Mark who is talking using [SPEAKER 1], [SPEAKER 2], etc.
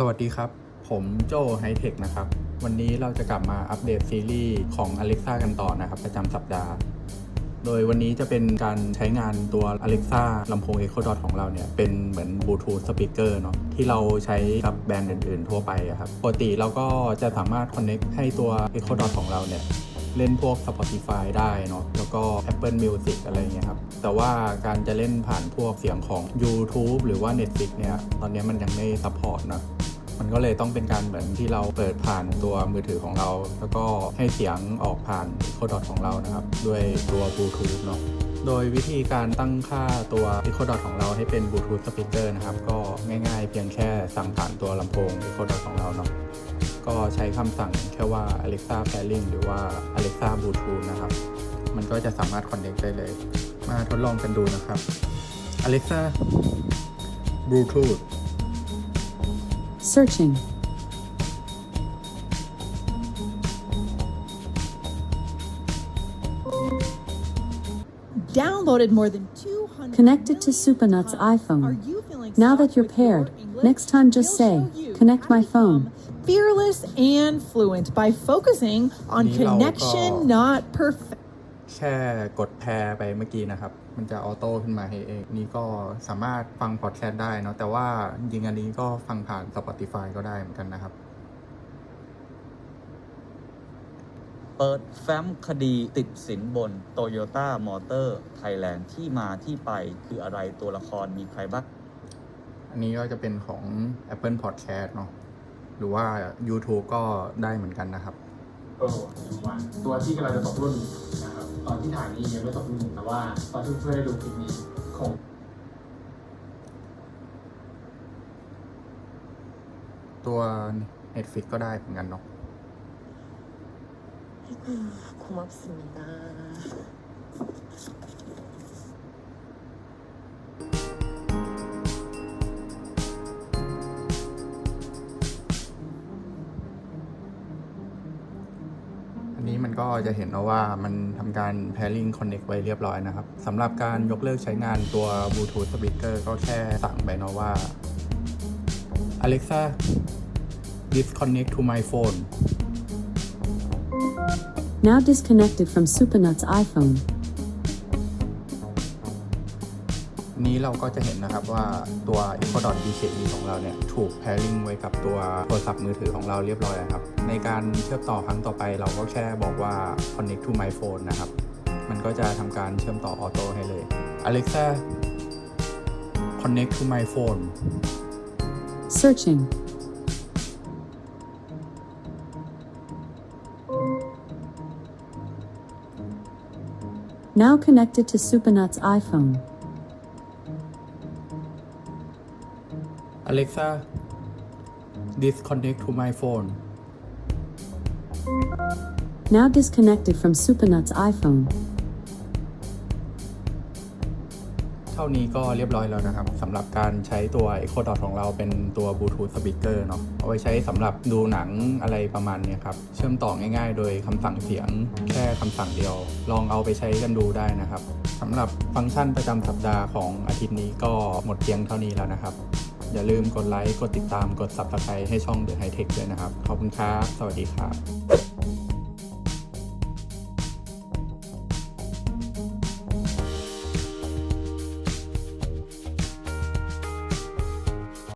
[SPEAKER 1] สวัสดีครับ ผมโจไฮเทคนะครับ วันนี้เราจะกลับมาอัปเดตซีรีส์ของ Alexa กันต่อนะครับ ประจำสัปดาห์ โดยวันนี้จะเป็นการใช้งานตัว Alexa ลำโพง Echo Dot ของเราเนี่ย เป็นเหมือน Bluetooth Speaker เนาะที่เราใช้กับแบรนด์อื่นๆ ทั่วไปอะครับปกติเราก็จะสามารถ Connect ให้ตัว Echo Dot ของเราเนี่ยเล่นพวก Spotify ได้เนาะ แล้วก็ Apple Music อะไรเงี้ยครับ แต่ว่าการจะเล่นผ่านพวกเสียงของ YouTube หรือว่า Netflix เนี่ย ตอนนี้มันยังไม่ซัพพอร์ตนะ มันก็เลยต้องเป็นการเหมือนที่เราเปิดผ่านตัวมือถือของเรา แล้วก็ให้เสียงออกผ่าน Echo Dot ของเรานะครับ ด้วยตัว Bluetooth เนาะโดยวิธีการตั้งค่าตัว Echo Dot ของเราให้เป็น Bluetooth Speaker นะครับ ก็ง่ายๆ เพียงแค่สั่งผ่านตัวลำโพง Echo Dot ของเราเนาะก็ใช้คำสั่งแค่ว่า Alexa Pairing หรือว่า Alexa Bluetooth นะครับ มันก็จะสามารถ connect ได้เลย มาทดลองกันดูนะครับ Alexa Bluetooth
[SPEAKER 2] searching.
[SPEAKER 3] Downloaded more than 200
[SPEAKER 2] Connected to Supernut's iPhone. Now that you're paired,
[SPEAKER 3] your
[SPEAKER 2] next time just say, connect my phone.
[SPEAKER 3] Fearless and fluent by focusing on connection, not perfect.
[SPEAKER 1] แค่กดแพรไปเมื่อกี้นะครับ มันจะออโต้ขึ้นมาให้เอง นี่ก็สามารถฟังพอดแคสต์ได้เนาะ แต่ว่าจริงๆอันนี้ก็ฟังผ่าน Spotify ก็ได้เหมือนกันนะครับ
[SPEAKER 4] เปิดแฟ้มคดีติดสินบน Toyota Motor Thailand ที่มาที่ไปคืออะไรตัวละครมีใครบ้าง
[SPEAKER 1] อันนี้ก็จะเป็นของ Apple Podcast เนาะ หรือว่า YouTube ก็ได้เหมือนกันนะครับ
[SPEAKER 5] เออวันตัวที่กำลังจะตกรุ่นนะครับ ตอนที่ถ่ายนี้ยังไม่ตกรุ่น แต่ว่าตอนที่เพื่อนได้ดูคลิปนี้คง
[SPEAKER 1] ตัว Netflix ก็ได้เหมือนกันเนาะ
[SPEAKER 6] 고맙습니다.
[SPEAKER 1] ก็จะเห็นวว่ามันทำการ pairing connect ไว้เรียบร้อยนะครับสำหรับการยกเลิกใช้งานตัว Bluetooth speaker ก็แค่สั่งไปเนาะว่า Alexa disconnect to my phone
[SPEAKER 2] Now disconnected from Supernut's iPhone.
[SPEAKER 1] นี้เราก็จะเห็นนะครับว่าตัว e c o Dot DKE ของเราเนี่ยถูก pairing ไว้กับตัวโทรศัพท์มือถือของเราเรียบร้อยแล้วครับ ในการเชื่อมต่อครั้งต่อไปเราก็แค่บอกว่า connect to my phone นะครับ มันก็จะทำการเชื่อมต่อออโต้ให้เลย Alexa connect to my phone
[SPEAKER 2] Searching. Now connected to Supernut's iPhone.
[SPEAKER 1] Alexa disconnect to my phone
[SPEAKER 2] Now disconnected from Supernut's iPhone.
[SPEAKER 1] เท่านี้ก็เรียบร้อยแล้วนะครับสำหรับการใช้ตัว Echo Dot ของเราเป็นตัว Bluetooth speaker เนาะเอาไว้ใช้สำหรับดูหนังอะไรประมาณเนี้ยครับ เชื่อมต่อง่ายๆ โดยคำสั่งเสียงแค่คำสั่งเดียว ลองเอาไปใช้กันดูได้นะครับสำหรับฟังก์ชันประจำสัปดาห์ของอาทิตย์นี้ก็หมดเพียงเท่านี้แล้วนะครับ อย่าลืมกดไลค์ กดติดตาม กด Subscribe ให้ช่อง The High Tech ด้วยนะครับ ขอบคุณครับ สวัสดีครับ